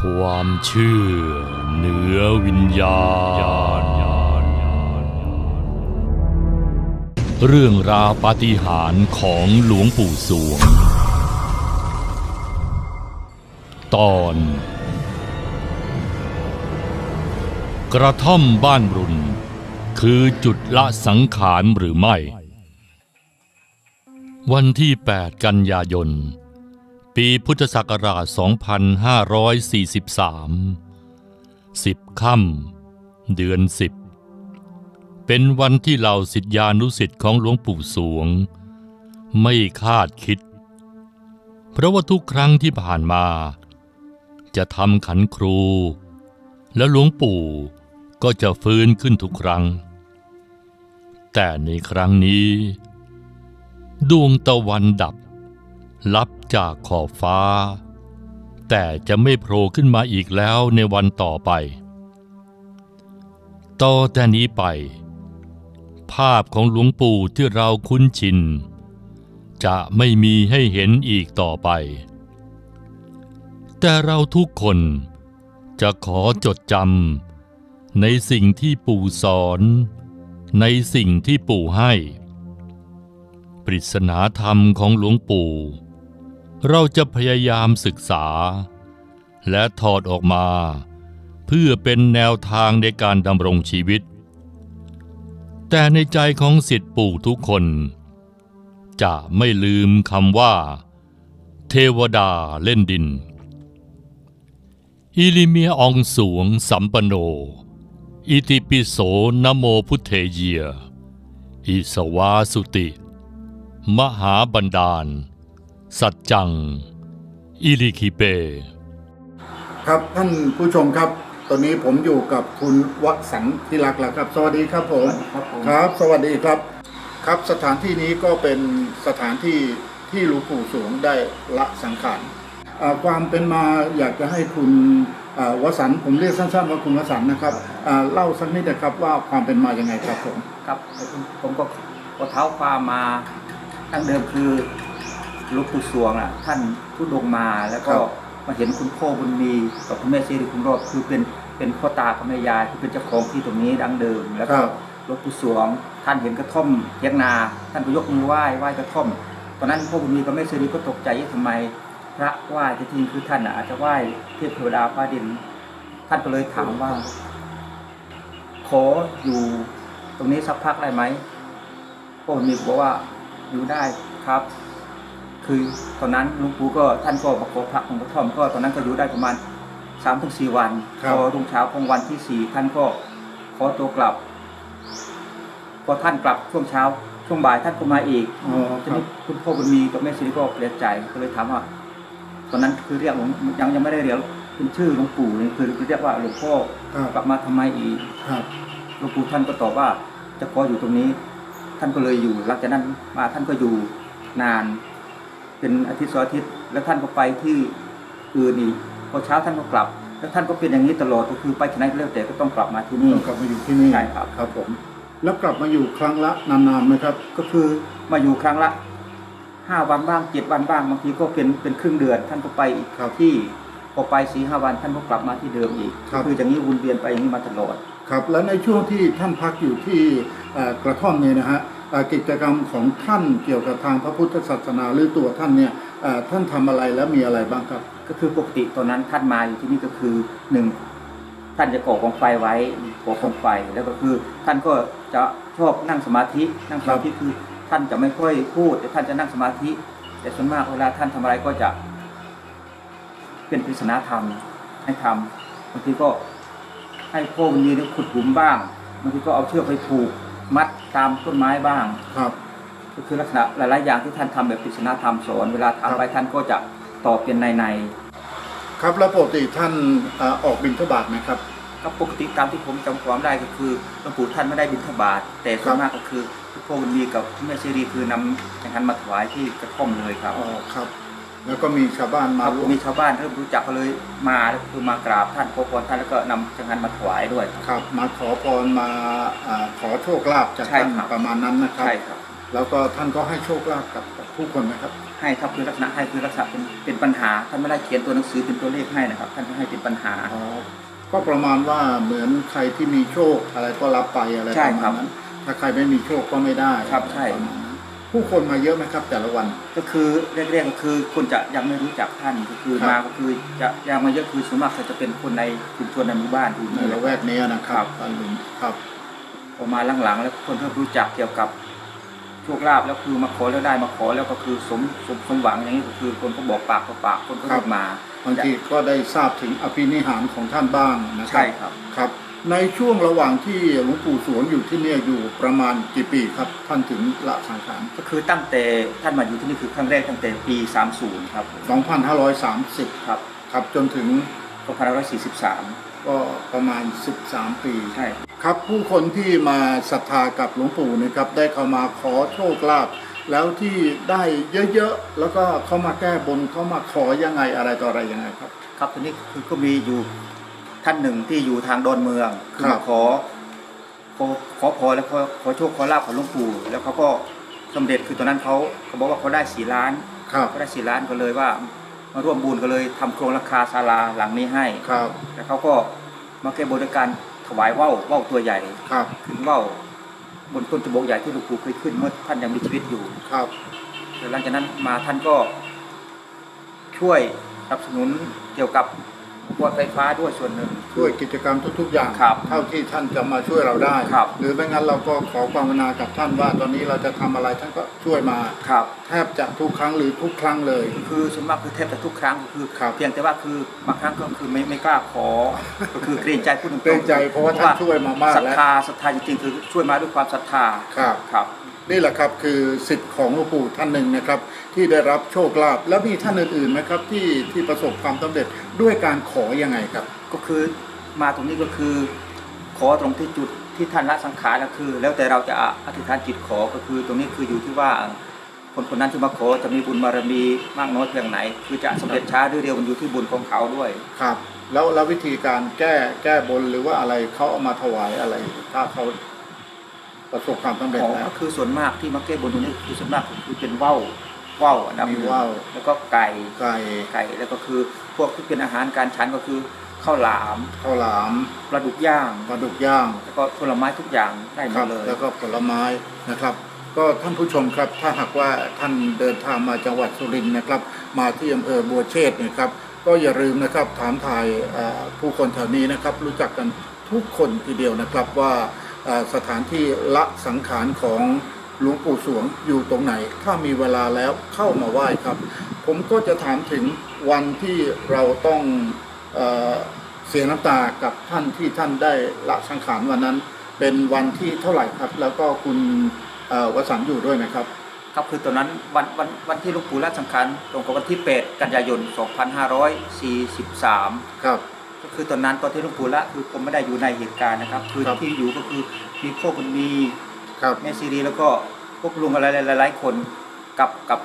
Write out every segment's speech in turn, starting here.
ความเชื่อเหนือวิญญาณ เรื่องราวปาฏิหาริย์ของหลวงปู่สวง ตอน กระท่อมบ้านรุน คือจุดละสังขารหรือไม่ วันที่ 8 กันยายน ปีพุทธศักราช 2543 10ค่ำเดือน10เป็นวันที่เหล่าสิทธิานุสิทธิ์ของหลวงปู่สวง ไม่คาดคิด เพราะว่าทุกครั้งที่ผ่านมา จะทำขันครู และหลวงปู่ก็จะฟื้นขึ้นทุกครั้ง แต่ในครั้งนี้ ดวงตะวันดับลับ จากขอบฟ้า แต่จะไม่โผล่ขึ้นมาอีกแล้วในวันต่อไป ต่อแต่นี้ไป ภาพของหลวงปู่ที่เราคุ้นชิน จะไม่มีให้เห็นอีกต่อไป แต่เราทุกคนจะขอจดจำในสิ่งที่ปู่สอน ในสิ่งที่ปู่ให้ ปริศนาธรรมของหลวงปู่ เราจะพยายามศึกษา และถอดออกมา เพื่อเป็นแนวทางในการดำรงชีวิต แต่ในใจของสิทธิปู่ทุกคน จะไม่ลืมคำว่า เทวดาเล่นดิน อิลิเมียอองสวงสัมปโน อิติปิโสนโมพุทเทเยียอิสวาสุติ มหาบันดาล สัจจัง อิลิคิเป ครับท่านผู้ชมครับ ตอนนี้ผมอยู่กับคุณวสันต์ที่รักแล้วครับ สวัสดีครับผม ครับผม ครับ สวัสดีครับ ครับสถานที่นี้ก็เป็นสถานที่ที่หลวงปู่สวงได้ละสังขารอ่าความเป็นมาอยากจะให้คุณอ่าวสันต์ผมเรียกสั้นๆว่าคุณวสันต์นะครับอ่าเล่าสักนิดนะครับว่าความเป็นมายังไงครับผม ครับผมก็ก็เท้าความมาตั้งเดิมคือ หลูกปู่สวงอะ ท่านทุดงค์มาแล้วก็มาเห็นคุณพ่อบุญมีกับคุณแม่เชรีคุณรอดคือเป็นเป็นพ่อตากับแม่ยายที่เป็นเจ้าของที่ตรงนี้ดังเดิม แล้วก็หลวงปู่สวง ท่านเห็นกระท่อมเทียงนา ท่านก็ยกมือไหว้ไหว้กระท่อม ตอนนั้นพ่อบุญมีกับแม่เชรีก็ตกใจว่าทำไม พระไหว้ที่จริงคือท่านอะอาจจะไหว้เทพเทวดาฟ้าดิน ท่านก็เลยถามว่า ขออยู่ตรงนี้สักพักได้ไหมพ่อมีบอกว่าอยู่ได้ครับ คือตอนนั้นหลุงปู่ก็ท่านก็มาขอพักของกระท่อมก็ตอนนั้นก็อยู่ได้ประมาณสามถึงสี่วันพอรุ่งเช้าของวันที่สี่ท่านก็ขอตัวกลับ พอท่านกลับช่วงเช้า ช่วงบ่ายท่านก็มาอีกอ๋อคทีรับนี้คุณพ่อบุญมีกับแม่สิริก็เปลี่ยนใจก็เลยถามว่า ตอนนั้นคือเรียกหลวงยังยังไม่ได้เรียกเป็นชื่อหลวงปู่นี่คือเรียกว่าหลวงพ่อครับ กลับมาทำไมอีก ครับ หลวงปู่ท่านก็ตอบว่าจะขออยู่ตรงนี้ ท่านก็เลยอยู่หลังจากนั้นมาท่านก็อยู่นาน เป็นอาทิตย์สองอาทิตย์แล้วท่านก็ไปที่อื่นอีกพอเช้าท่านก็กลับ แล้วท่านก็เป็นอย่างนี้ตลอดก็คือไปที่ไหนก็แล้วแต่ก็ต้องกลับมาที่นี่ต้องกลับมาอยู่ที่นี่ใช่ครับครับผม แล้วกลับมาอยู่ครั้งละนานๆไหมครับ ก็คือมาอยู่ครั้งละห้าวันบ้างเจ็ดวันบ้างบางทีก็เป็นเป็นครึ่งเดือนท่านก็ไปอีกครับที่พอไปสี่ห้าวันท่านก็กลับมาที่เดิมอีกครับคืออย่างนี้วนเวียนไปอย่างนี้มาตลอดครับ และในช่วงที่ท่านพักอยู่ที่เอ่อกระท่อมเนี่ยนะฮะเอ่อ กิจกรรมของท่านเกี่ยวกับทางพระพุทธศาสนาหรือตัวท่านเนี่ยท่านทำอะไรและมีอะไรบ้างครับ ก็คือปกติตอนนั้นท่านมาอยู่ที่นี่ก็คือหนึ่งท่านจะก่อกองไฟไว้ก่อกองไฟแล้วก็คือ ท่านก็จะชอบนั่งสมาธินั่งสมาธิคือท่านจะไม่ค่อยพูด แต่ท่านจะนั่งสมาธิ แต่ส่วนมากเวลาท่านทำอะไรก็จะ เป็นปริศนาธรรมให้ทำบางทีก็ให้พวกนี้ขุดหลุมบ้างบางทีก็เอาเชือกไปผูก มัดตามต้นไม้บ้าง ครับ ก็คือลักษณะหลายๆอย่างที่ท่านทำแบบปริศนาธรรมสอนเวลาทำไปท่านก็จะตอบเป็นในในๆครับแล้วปกติท่านเอ่อออกบิณฑบาตไหมครับ ก็ปกติตามที่ผมจำความได้ก็คือหลวงปู่ท่านไม่ได้บิณฑบาตแต่ส่วนมากก็คือพ่อบุญมีกับแม่ซีรีคือนำอย่างนั้นมาถวายที่กระท่อมเลยครับ อ๋อครับ แล้วก็มีชาวบ้านคมารับร่วมมีชาวบ้านเริ่มรู้จักก็เลยมาแล้วคือมากราบท่านขอพรท่านแล้วก็นำจังหันมาถวายด้วย ครับ มาขอพรมาอ่าขอโชคลาภจากใช่ท่านครับประมาณนั้นนะครับใช่ครับ แล้วก็ท่านก็ให้โชคลาภกับกับผู้คนนะครับ ให้ครับคือลักษณะให้คือลักษณะเป็นเป็นปัญหาท่านไม่ได้เขียนตัวหนังสือเป็นตัวเลขให้นะครับ ท่านให้เป็นปัญหาอ๋อก็ประมาณว่าเหมือนใครที่มีโชคอะไรก็รับไปอะไรใช่ประครัมาณบนั้นถ้าใครไม่มีโชคก็ไม่ได้ครับใช่ประมาณนั้น ผู้คนมาเยอะไหมครับ แต่ละวัน ก็คือเรียกๆก็คือคนจะยังไม่รู้จักท่านก็คือครับมาก็คือจะยังมาเยอะคือส่วนมากจะเป็นคนในชุมชนในหมู่บ้านอยู่ในนี่แหละละแวกนี้นะครับท่านลุงครับพอมาหลังๆ แล้วคนเริ่มรู้จักเกี่ยวกับโชคลาภแล้วคือมาขอแล้วได้มาขอแล้วก็คือสมสมสมหวังอย่างนี้ก็คือคนก็บอกปากต่อปากคนก็ครัเรีบยกมาบางทีก็ได้ทราบถึงอภินิหารของท่านบ้างนะครัใช่ครับครับ ในช่วงระหว่างที่หลวงปู่สวงอยู่ที่เนี่ยอยู่ประมาณกี่ปีครับท่านถึงละสังขารก็คือตั้งแต่ท่านมาอยู่ที่นี่คือครั้งแรกตั้งแต่ปี 30 ครับ2530 ครับ ครับจนถึง2543 ก็ประมาณ 13 ปีใช่ครับผู้คนที่มาศรัทธากับหลวงปู่นะครับได้เข้ามาขอโชคลาภแล้วที่ได้เยอะๆแล้วก็เขามาแก้บนเขามาขอยังไงอะไรต่ออะไรยังไงครับ ครับทีนี้คือก็มีอยู่ ท่านหนึ่งที่อยู่ทางดอนเมืองคือครัมาบขอขอขอพรแล้วขอขอโชคขอลาภของหลวงปู่แล้วเขาก็สำเร็จคือตอนนั้นเขาเขาบอกว่าเขาได้สี่ล้านครับเขาได้สี่ล้านก็เลยว่ามาร่วมบุญก็เลยทำโครงราคาศาลาหลังนี้ให้ครับแล้วเขาก็มาแก้บนด้วยการถวายว่าวว่าวตัวใหญ่ครับขึ้นว่าวบนต้นจบกใหญ่ที่หลวงปู่เคยขึ้นเมื่อท่านยังมีชีวิตอยู่ครับแล้วหลังจากนั้นมาท่านก็ช่วยสนับสนุนเกี่ยวกับ พวกไฟฟ้าด้วยส่วนหนึ่ง ช่วยกิจกรรมทุก ๆ อย่างครับเท่าที่ท่านจะมาช่วยเราได้ ครับ หรือไม่งั้นเราก็ขอความกรุณากับท่านว่าตอนนี้เราจะทำอะไรท่านก็ช่วยมาครับ แทบจะทุกครั้งหรือทุกครั้งเลย คือส่วนมากคือแทบจะทุกครั้งคือครับ เพียงแต่ว่าคือบางครั้งก็คือไม่ไม่กล้าขอ ก็คือเกรงใจพูดตรงๆเกรงใจเพราะว่าท่านช่วยมามากศรัทแล้ว ธาศรัทธาจริงๆคือช่วยมาด้วยความศรัทธาครับ ครับ นี่แหละครับคือสิทธิ์ของหลวงปู่ท่านหนึ่งนะครับ ที่ได้รับโชคลาภแล้วมีท่านอื่นๆไหมครับที่ที่ประสบความสำเร็จด้วยการขอยังไงครับ ก็คือมาตรงนี้ก็คือ ขอตรงที่จุดที่ท่านละสังขารก็คือ แล้วแต่เราจะอธิษฐานจิตขอก็คือตรงนี้คืออยู่ที่ว่าคนคนนั้นที่มาขอจะมีบุญบารมีมากน้อยเพียงไหน คือจะสำเร็จช้าหรือเร็วมันอยู่ที่บุญของเขาด้วยครับ แล้วแล้ววิธีการแก้แก้บนหรือว่าอะไรเขาเอามาถวายอะไร ถ้าเขาประสบความสำเร็จของแล้วก็คือส่วนมากที่มาแก้บนตรงนี้คือส่วนมากคือเป็นว่าว ว่าวอันดับหมีนึ่งว่าว แล้วก็ไก่ไก่ไก่แล้วก็คือพวกที่เป็นอาหารการฉันก็คือข้าวหลามข้าวหลามปลาดุกย่าง ปลาดุกย่าง แล้วก็ผลไม้ทุกอย่างได้หมครัดบเลย แล้วก็ผลไม้นะครับ ก็ท่านผู้ชมครับถ้าหากว่าท่านเดินทางมาจังหวัดสุรินทร์นะครับ มาที่อำเภอบัวเชษฐ์นะครับ ก็อย่าลืมนะครับถามทายเอ่อผู้คนแถวนี้นะครับ รู้จักกันทุกคนทีเดียวนะครับว่าเอ่อสถานที่ละสังขารของ หลวงปู่สวงอยู่ตรงไหน ถ้ามีเวลาแล้วเข้ามาไหว้ครับ ผมก็จะถามถึงวันที่เราต้องเออเสียน้ำตากับท่านที่ท่านได้ละสังขารวันนั้น เป็นวันที่เท่าไหร่ครับ แล้วก็คุณเอ่อวสันต์อยู่ด้วยไหมครับ ครับคือตอนนั้นวันวันวันที่หลวงปู่ละสังขารตรงกับวันที่ 8 กันยายน 2543 ครับ ก็คือตอนนั้นตอนที่หลวงปู่ละคือผมไม่ได้อยู่ในเหตุการณ์นะครับ คือครับ ที่อยู่ก็คือมีพ่อบุญมี ครับ แม่ซีรีแล้วก็พวกลุงอะไรหลายๆคนกับกับ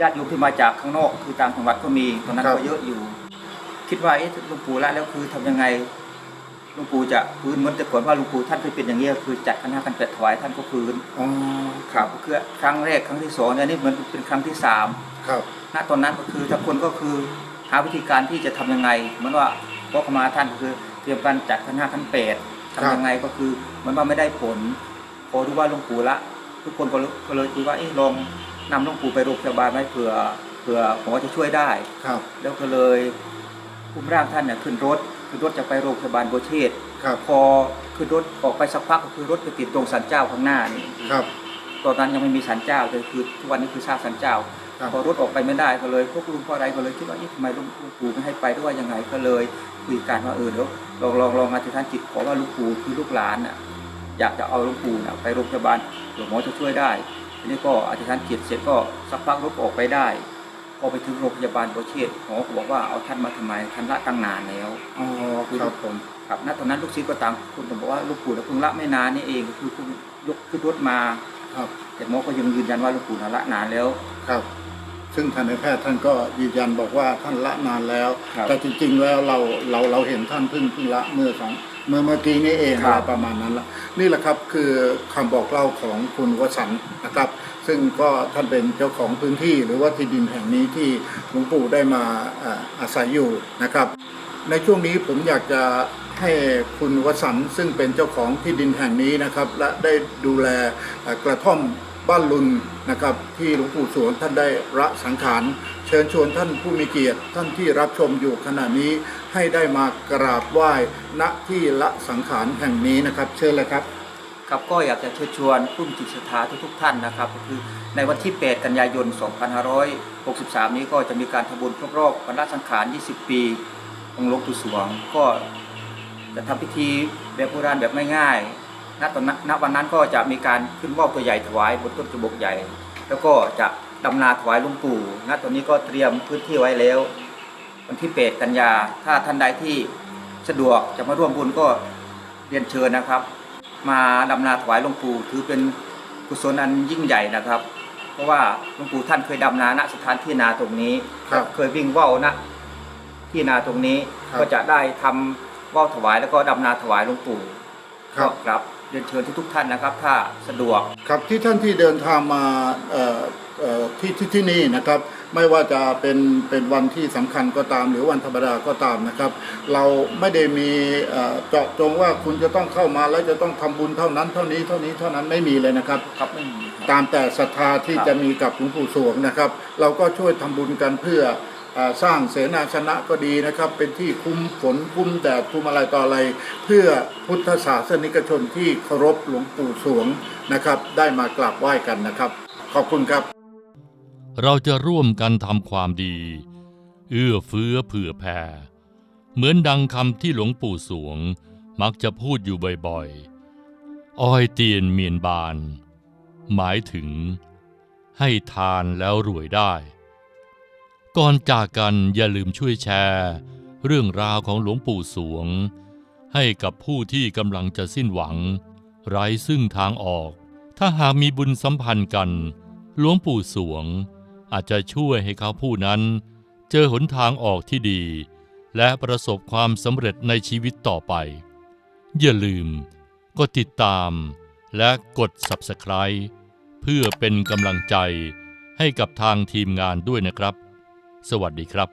ญาติโยมที่มาจากข้างนอก คือต่างจังหวัดก็มีตอนนั้นครับ ก็เยอะอยู่ คิดว่าเอ๊ะหลวงปู่ละแล้วคือทำยังไงหลวงปู่จะฟื้นเหมือนแต่ก่อนว่าหลวงปู่ท่านเคยเป็นอย่างนี้ยคือจัดคณะกันเป็ดถวายท่านก็ฟื้นอ๋อครับก็คือครั้งแรกครั้งที่สองเนี่ยนี่เหมือนเป็นครั้งที่สาม ครับ ณตอนนั้นก็คือทุกคนก็คือหาวิธีการที่จะทำยังไงเหมือนว่าพอเข้ามาท่านก็คือเตรียมการจัดคณะขั้นเป็ด ทำยังไงก็คือเหมันว่าไม่ได้ผล พอรู้ว่าหลวงปู่ละ ทุกคนก็เลยก็เลยคิดว่าเอ๊ะลองนำหลวงปู่ไปโรงพยาบาลไหมเผื่อเผื่อหมอจะช่วยได้ครับ แล้วก็เลยอุ้มร่างท่านเนี่ยขึ้นรถขึ้นรถจะไปโรงพยาบาลโบวเชษฐ์ครับพอขึ้นรถออกไปสักพักก็คือรถไปติดตรงสันเจ้าข้างหน้านี่ครับตอนนั้นยังไม่มีสันเจ้าเลยคือทุกวันนี้คือสร้างสันเจ้าครับพอรถออกไปไม่ได้ก็เลยพวกลุงพ่ออะไรก็เลยคิดว่าเอ๊ะทำไมหลุงปู่ไม่ให้ไปด้วยยังไงก็เลยคุยกันว่าเออเดี๋ยว ลองลองลองอธิษฐานจิตขอว่าหลุงปู่คือลูกหลานน่ะอยากจะเอาหลุงปู่น่ะไปโรงพยาบาลหลวงหมอจะช่วยได้ทีนี้ก็อธิษฐานจิตเสร็จก็สักพักรถออกไปได้พอไปถึงโรงพยาบาลโบวเชษฐ์หมอก็บอกว่าเอาท่านมาทำไมท่านละตั้งนานแล้วอ๋อครับผมครับณตอนนั้นลูกศิษย์ก็ต่างคนก็บอกว่าหลูกปู่เราเพิ่งละไม่นานนี่เองคือเพิ่งยกขึ้นรถมาครับแต่หมอก็ยังยืนยันว่าหลูกปู่น่ะละนานแล้วครับ ซึ่งทันตแพทย์ท่านก็ยืนยันบอกว่าท่านละนานแล้ว ครับแต่จริงๆแล้วเราเราเราเห็นท่านเพิ่งเพิ่งละเมื่อสองเมื่อเมื่อกี้นี้เองครัอะไรบประมาณนั้นละนี่แหละครับคือคำบอกเล่าของคุณวสันต์นะครับ ซึ่งก็ท่านเป็นเจ้าของพื้นที่ หรือว่าที่ดินแห่งนี้ที่หลวงปู่ได้มาอ่าอาศัยอยู่นะครับ ในช่วงนี้ผมอยากจะให้คุณวสันต์ซึ่งเป็นเจ้าของที่ดินแห่งนี้นะครับ และได้ดูแลเอ่อกระท่อม บ้านลุนนะครับที่หลวงปู่สวนท่านได้ระสังขารเชิญชวนท่านผู้มีเกียรติท่านที่รับชมอยู่ขณะนี้ให้ได้มากราบไหว้ณที่ละสังขารแห่งนี้นะครับ เชิญเลยครับครับก็อยากจะเชิญชวนผู้มีจิตศรัทธาทุกๆท่านนะครับก็คือในวันที่ 8 กันยายน 2563 นี้ก็จะมีการทำบุญครบรอบวันละสังขาร 20 ปีองค์หลวงปู่สวงก็จะทำพิธีแบบโบราณแบบง่ายๆ ณตอนนั้นณวันนั้นก็จะมีการขึ้นว่าวตัวใหญ่ถวายบนต้นจบกใหญ่ แล้วก็จะดำนาถวายหลวงปู่ณตอนนี้ก็เตรียมพื้นที่ไว้แล้ว วันที่8กันยา ถ้าท่านใดที่สะดวกจะมาร่วมบุญก็เรียนเชิญนะครับ มาดำนาถวายหลวงปู่ถือเป็นกุศลอันยิ่งใหญ่นะครับ เพราะว่าหลวงปู่ท่านเคยดำนาณสถานที่นาตรงนี้ ครับเคยวิ่งว่าวณที่นาตรงนี้ครับ ก็จะได้ทำว่าวถวายแล้วก็ดำนาถวายหลวงปู่ครับก็ครับเรียนเชิญทุกๆท่านนะครับ ถ้าสะดวกครับที่ท่านที่เดินทางมาเอ่อเอ่อที่ที่ที่นี่นะครับ ไม่ว่าจะเป็นเป็นวันที่สำคัญก็ตาม หรือวันธรรมดาก็ตามนะครับ เราไม่ได้มีเอ่อเจาะจงว่าคุณจะต้องเข้ามาแล้วจะต้องทำบุญเท่านั้น เท่านี้เท่านี้เท่านั้นไม่มีเลยนะครับครับไม่มีครับตามแต่ศรัทธาที่ครับจะมีกับหลวงปู่สวงนะครับ เราก็ช่วยทำบุญกันเพื่อเอ่อ สร้างเสนาสนะก็ดีนะครับ เป็นที่คุ้มฝนคุ้มแดดคุ้มอะไรต่ออะไร เพื่อพุทธศาสนิกชนที่เคารพหลวงปู่สวงนะครับ ได้มากราบไหว้กันนะครับ ขอบคุณครับ เราจะร่วมกันทำความดี เอื้อเฟื้อเผื่อแผ่เหมือนดังคำที่หลวงปู่สวงมักจะพูดอยู่บ่อยๆอ้อยเตียนเมียนบาน หมายถึงให้ทานแล้วรวยได้ ก่อนจากกันอย่าลืมช่วยแชร์ เรื่องราวของหลวงปู่สวง ให้กับผู้ที่กำลังจะสิ้นหวัง ไร้ซึ่งทางออก ถ้าหากมีบุญสัมพันธ์กัน หลวงปู่สวง อาจจะช่วยให้เขาผู้นั้น เจอหนทางออกที่ดี และประสบความสำเร็จในชีวิตต่อไป อย่าลืมกดติดตามและกด Subscribe เพื่อเป็นกำลังใจให้กับทางทีมงานด้วยนะครับ สวัสดีครับ